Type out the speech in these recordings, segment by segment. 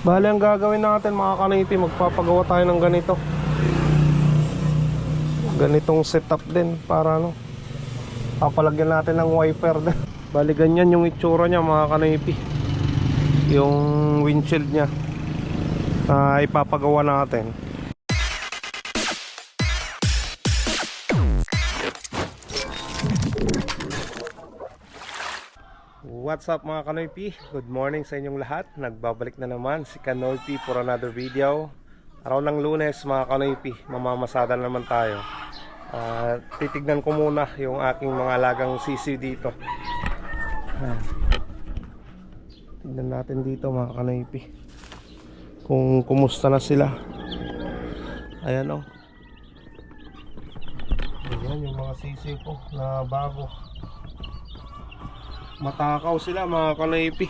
Bale, ang gagawin natin mga kaniti, magpapagawa tayo ng ganito. Ganitong setup din para ano. Papalagyan natin ng wiper din. Bale, ganyan yung itsura niya mga kanipi. Yung windshield niya na ipapagawa natin. What's up mga Kanoypi? Good morning sa inyong lahat. Nagbabalik na naman si Kanoypi for another video. Araw ng lunes mga Kanoypi, mamamasada na naman tayo. Ah, titignan ko muna yung aking mga alagang sisiw dito. Ayan. Tignan natin dito mga Kanoypi. Kung kumusta na sila. Ayan o. Ayan yung mga sisiw ko na bago matakaw sila mga kanaypi.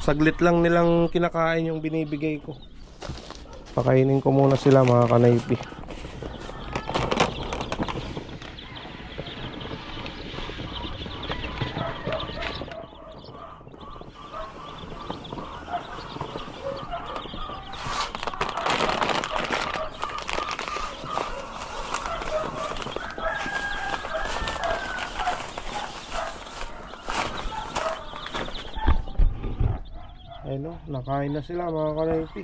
Saglit lang nilang kinakain yung binibigay ko. Pakainin ko muna sila mga kanaypi ayun o nakain na sila mga kanaypi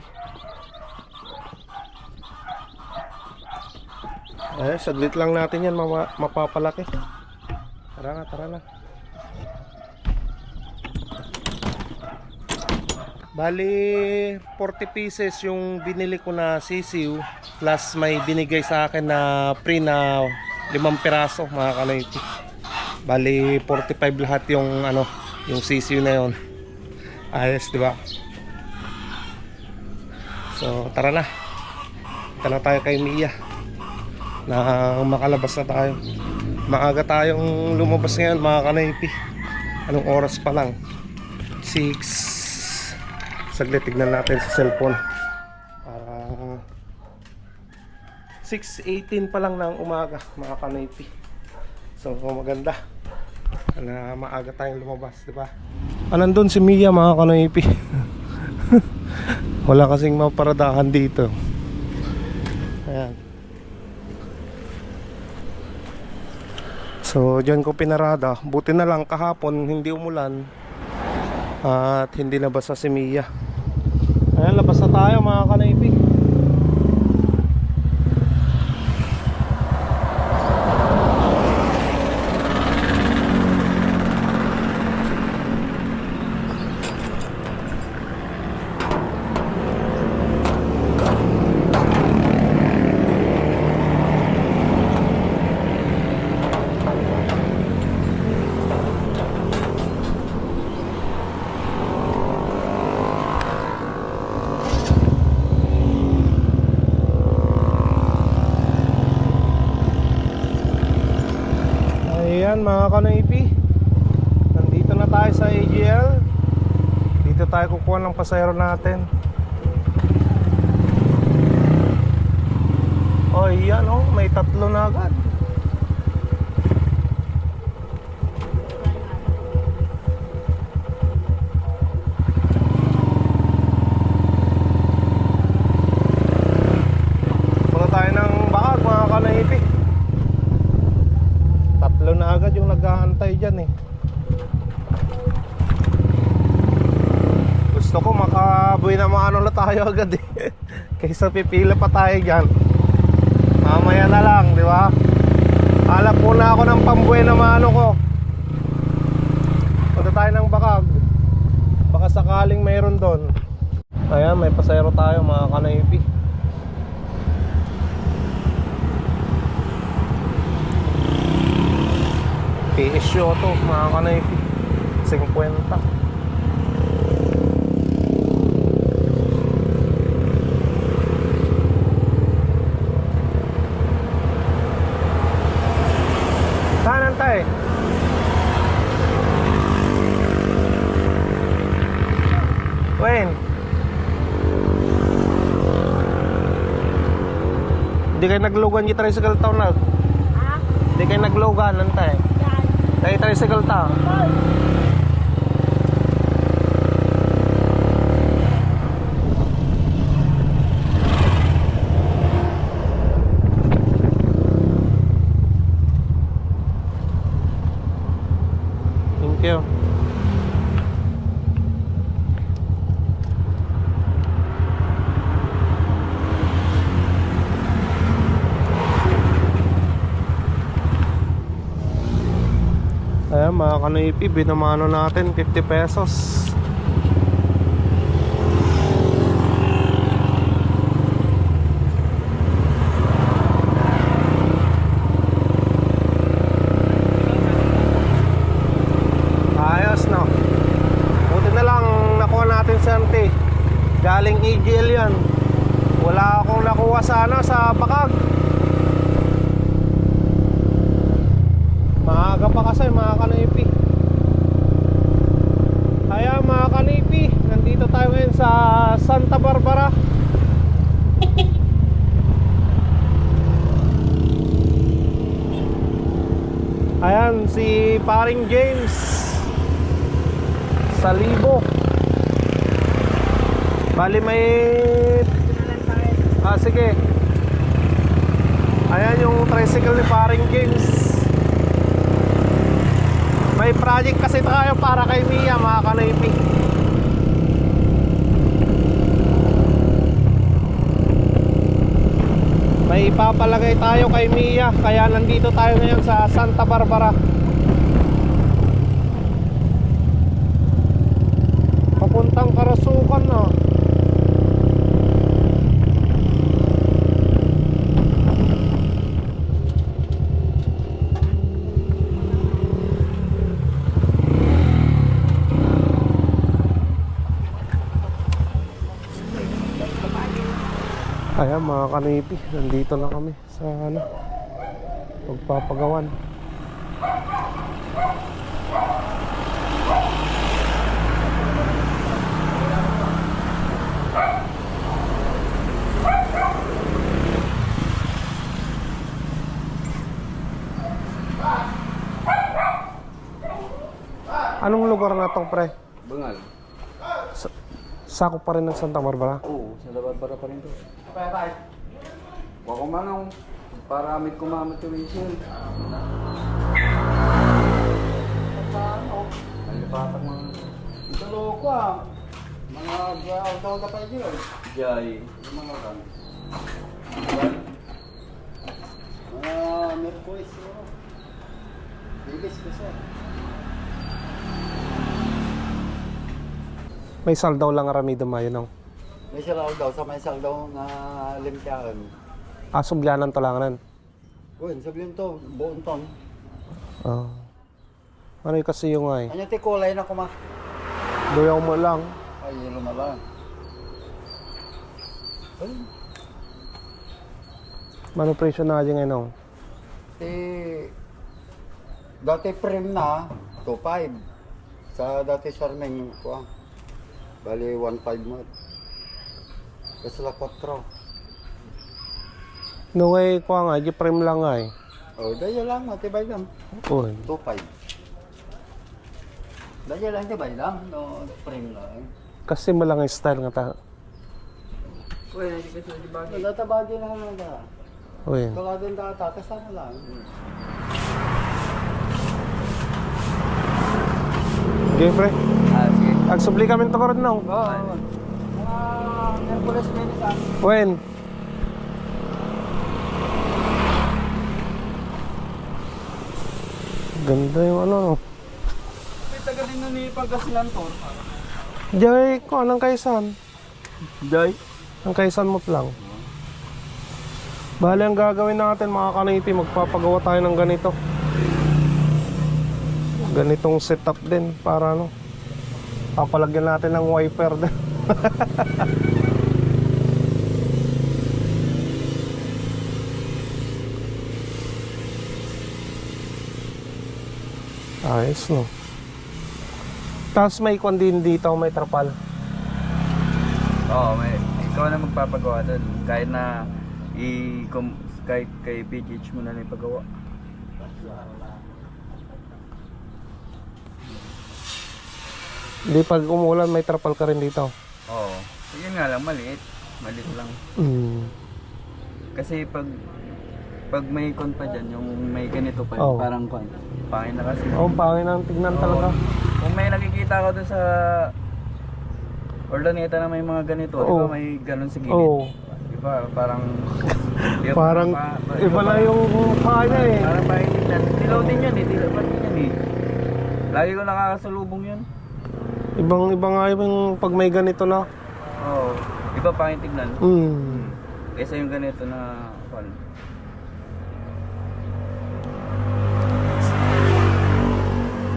eh saglit lang natin yan mapapalaki tara na tara na Bali, 40 pieces yung binili ko na sisiw plus may binigay sa akin na free na limang piraso mga kanayti. Bali, 45 lahat yung ano, yung sisiw na yon. Ayos, di ba? So, tara na. Na tayo kay Mia. Na makalabas na tayo. Maaga tayong lumabas ngayon mga kanaypi. Anong oras pa lang? 6 Saglit, tignan natin sa cellphone. Para 6.18 pa lang ng umaga, mga kanaypi. So, maganda. Na maaga tayong lumabas, di ba? Ah, nandun si Mia, mga kanaypi. Wala kasing maparadahan dito. Ayan. So, dyan ko pinarada. Buti na lang kahapon, hindi umulan. At hindi nabasa si Mia. Ayan, labas na tayo mga kanaypi. Kanaypi Nandito na tayo sa AGL Dito tayo kukuha ng pasayro natin. Oh yan oh. May tatlo na agad Punta tayo ng bakag mga kanaypi Tatlo na agad yung nag-aantay dyan eh. Gusto ko makabuhay na mga ano na tayo agad eh. Kaysa pipila pa tayo dyan. Mamaya na lang, di ba? Alap muna ako ng pambuhay na mano ko. Punta tayo ng bakag. Baka sakaling mayroon doon. Ayan, may pasayro tayo mga kanaypi. PSU to mga kanaypi 50 Kanan tayo Wayne Hindi kayo naglugan yung tricycle town na Ha? Hindi kayo naglugan nantay. Kaya tricycle ta. Mga kanipi, binamano natin 50 pesos. Ayos no. Buti na lang nakuha natin si Auntie. Galing EGL yan. Wala akong nakuha sa ano, sa bakag. Maaga pa kasi mga kanipi. Kaya mga kanipi, nandito tayo ngayon sa Santa Barbara. Ayan, si paring James sa libo. Bali may Ah, sige. Ayan yung tricycle ni paring James. May project kasi tayo para kay Mia, mga kanaypi. May ipapalagay tayo kay Mia, kaya nandito tayo ngayon sa Santa Barbara. Papuntang Karasukan na. Ayan mga kanipi, nandito na kami sa ano, magpapagawan. Anong lugar na to pre? Bangal. Sa, sako pa rin ng Santa Barbara? Oo, sa Labarbara pa rin to. Wako manong para amit kumamit yung windshield. Paano? Nalipatak mga... Ito loko ah. Mga gawag ka pa dyan. Jay. Yung mga kan. Ah, Merkulis yun. Bilis ko siya. May saldaw lang aramido mayo nung. May salaw daw, sa may salaw na limpiaan. Ah, subyanan to lang Uy, sabihin to, buong ton. Ah. Ano yung kasi yung ay? Ano ti kulay na kuma? Doyaw mo lang. Ay, yelo na lang. Ay, Mano presyo na dyan ngayon? ti... Dati prim na, 2.5. Sa dati ko ah. Bali, 1.5 mo. Kasi la 4. No way ko nga, di prime lang ay. Oh, daya lang, matibay lang. Uy. 2.5. Daya lang, tibay lang. No, prim lang. Kasi malang yung style nga ta. Uy, hindi kasi di bagay. Natabagay na naman ka. Uy. Kala din data, kasama lang. Okay, pre. Ah, sige. Agsubli kami to karon nung. Oo. Mga Hercules minutes ah. When? Ganda yung ano. no. Tagalin na ni Pagkasinan to. Jay, ko anong kaisan? Jay? Ang kaisan mo lang. Bali ang gagawin natin mga kaniti, magpapagawa tayo ng ganito. Ganitong setup din para ano. Papalagyan natin ng wiper din. Ayos no. Tapos may kwan din dito, may trapal. Oo, may, ikaw na magpapagawa doon. Kahit na i kum, kahit kay PGH mo na lang ipagawa. Hindi pag umulan may trapal ka rin dito. Oo. Yun nga lang, maliit. Maliit lang. Mm. Kasi pag pag may kon pa dyan, yung may ganito pa, Oo. parang kon. Pangin na kasi. Oh, pangin ang tignan talaga. Kung may nakikita ko doon sa Orlaneta na may mga ganito, di Oo. ba may ganun sa gilid? Oo. Di ba? Parang... di ba, Parang pa- pa- iba na yung paa niya eh. Parang pahinit yan. Dilaw din yan eh. Dilaw pa din yan eh. Lagi ko nakakasalubong yun. Ibang iba nga yung pag may ganito na. Oo. Iba pa yung tignan. Hmm. Kaysa yung ganito na... Kwan.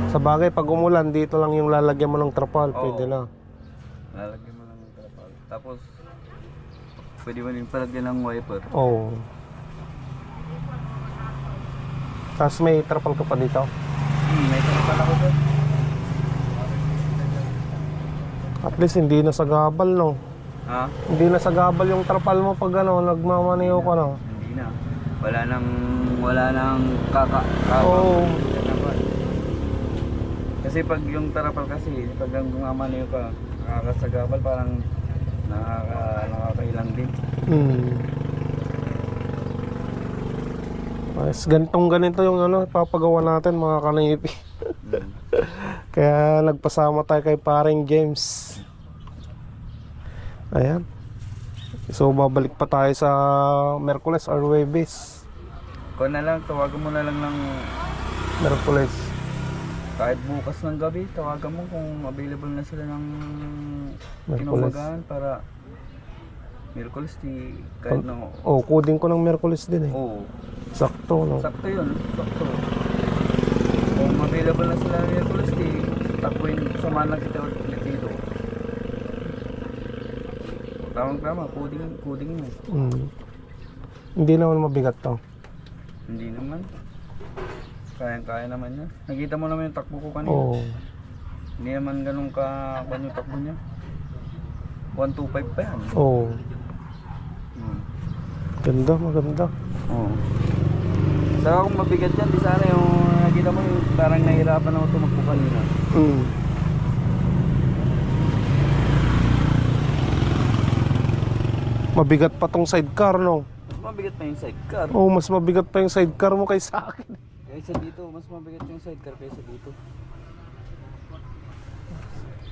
Sa bagay, pag umulan, dito lang yung lalagyan mo ng trapal. Oo. Pwede na. Lalagyan mo lang ng trapal. Tapos, pwede mo rin palagyan ng wiper. Oo. Tapos may trapal ka pa dito. Hmm, may trapal ako doon. At least hindi na sa gabal, no? Ha? Hindi na sa gabal yung trapal mo pag ano, nagmamaneho ka, no? Hindi na. Wala nang... Wala nang kaka... kaka Oo. Kasi pag yung trapal kasi, pag ang gumamaniyo ka, nakakasagabal, parang nakaka, nakakailang din. Hmm. Mas ganitong ganito yung ano, papagawa natin mga kanipi. Hmm. Kaya nagpasama tayo kay paring James. Ayan. So babalik pa tayo sa Merkules or Webes. Kung na lang, tawagan mo na lang ng Merkules. Kahit bukas ng gabi, tawagan mo kung available na sila ng kinumagahan para Miraculous di kahit na Oh, coding ko ng Merkules din eh. Oo. Sakto, no? Sakto yun. Sakto. Kung available na sila ng Miraculous di takuin samahan lang kita ulit dito. Tamang tama, coding, coding mo. Hmm. Hindi naman mabigat to. Hindi naman. Kayang-kaya naman niya. Nakita mo naman yung takbo ko kanina. Oo. Hindi naman ganun ka kwan yung takbo niya. 125 pa yan. Oo. Hmm. Ganda, maganda. Oo. Saka kung mabigat yan, di sana yung nakita mo yung parang nahirapan ako tumakbo kanina. Hmm. Mabigat pa tong sidecar, no? Mas mabigat pa yung sidecar. Oo, mas mabigat pa yung sidecar mo kaysa akin. Kaysa dito, mas mabigat yung sidecar kaysa dito.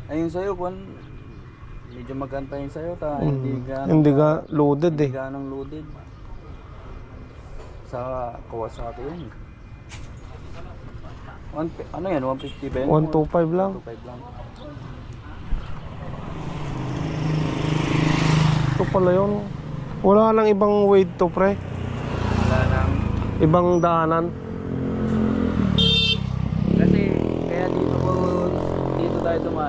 Ayun sa'yo, kung medyo maganda yung sa'yo, ta, hindi Hmm. ka, Hindi ka loaded hindi eh. ka nang loaded. Sa Kawasaki yun. One, ano yan, 150 ba yan? 125 lang. 125 lang. Ito pala yun. Wala nang ibang weight to, pre. Wala nang Ibang daanan. Kasi kaya dito ko dito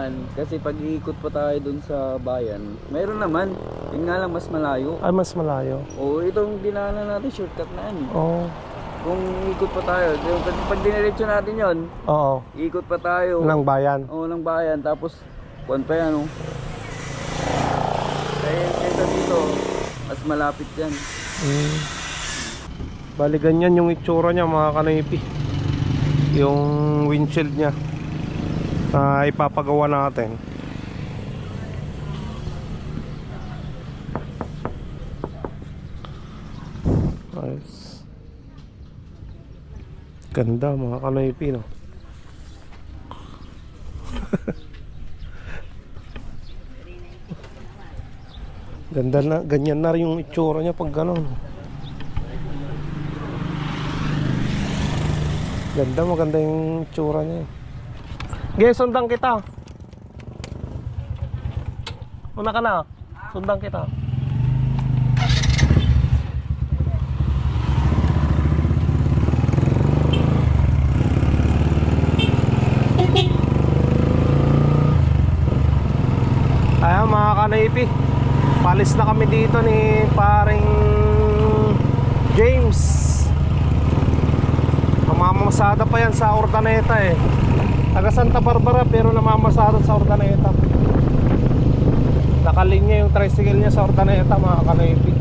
dumaan kasi pag iikot pa tayo dun sa bayan, mayroon naman. Yun nga lang mas malayo. Ay, mas malayo. O itong dinaanan natin shortcut na yan. eh. Oo. Kung ikot pa tayo, yung pag, pag diniretso natin yon, Oo. ikot pa tayo. Ng bayan. Oo, ng bayan. Tapos, kuwan pa yan, oh. Kaya kaysa dito, mas malapit yan. Mm. Bali ganyan yung itsura niya mga kanipi. Yung windshield niya. Na ipapagawa natin. Nice. Ganda mga kanipi no. Ganda na, ganyan na rin yung itsura niya pag gano'n. Ganda, maganda yung itsura niya. Ge, sundan kita. Una ka na. Sundan kita. Ayan mga kanaypi Palis na kami dito ni paring James Namamasada pa yan sa Ordaneta eh Taga Santa Barbara pero namamasada sa Ordaneta Nakalinya yung tricycle niya sa Ordaneta mga kanaypi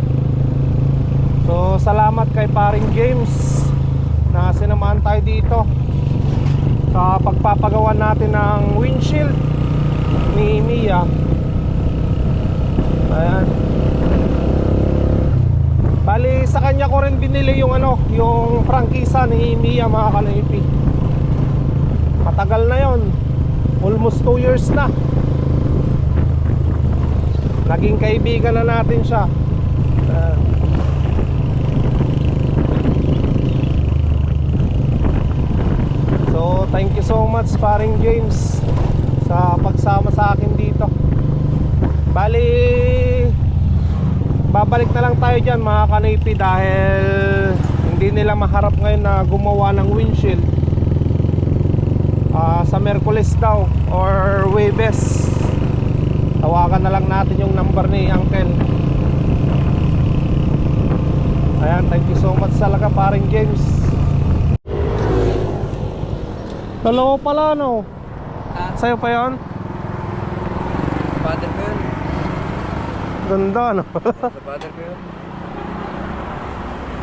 So salamat kay paring James Na sinamahan tayo dito Sa pagpapagawa natin ng windshield Ni Mia Ayan. Bali sa kanya ko rin binili yung ano, yung prangkisa ni Mia mga kanipi. Matagal na yon. Almost 2 years na. Naging kaibigan na natin siya. Ayan. So thank you so much paring James sa pagsama sa akin dito. Bali babalik na lang tayo dyan mga kanipi dahil hindi nila maharap ngayon na gumawa ng windshield Ah, sa Merkulis daw or Webes. Tawagan na lang natin yung number ni Uncle. Ayan thank you so much talaga paring James. Dalawa pala no? Ah, sa'yo pa yon father ko yun. ganda no? Sa father ko yun.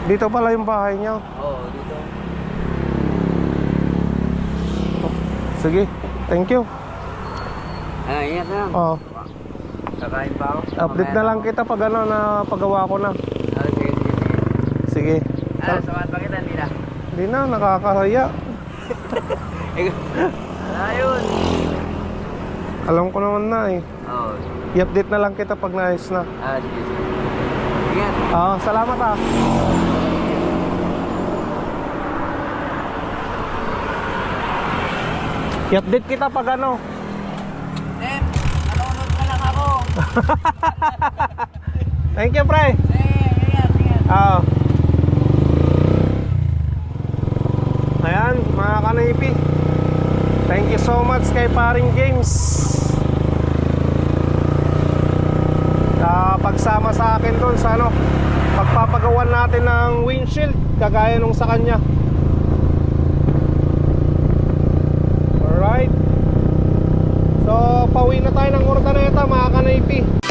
dito pala yung bahay niya Oo, dito. Sige thank you Ah, ingat na lang. oh, Kakain pa ako. update na lang kita pag ano na paggawa ko na Ah, sige, sige, sige. sige Ah, samahan pa kita, hindi na. Hindi na, nakakahaya. Ayun. Alam ko naman na eh. Oo. I-update na lang kita pag naayos na. Ah, sige, sige. Ingat. Ah, salamat ah. I-update kita pag ano. Eh, nanonood na lang ako. Thank you, pre. Eh, ingat, ingat. Ah. Ayan, mga kanipi. Thank you so much kay paring James. Sa pagsama sa akin doon sa ano, pagpapagawan natin ng windshield kagaya nung sa kanya. Alright. So, pauwi na tayo ng Ordaneta mga kanipi.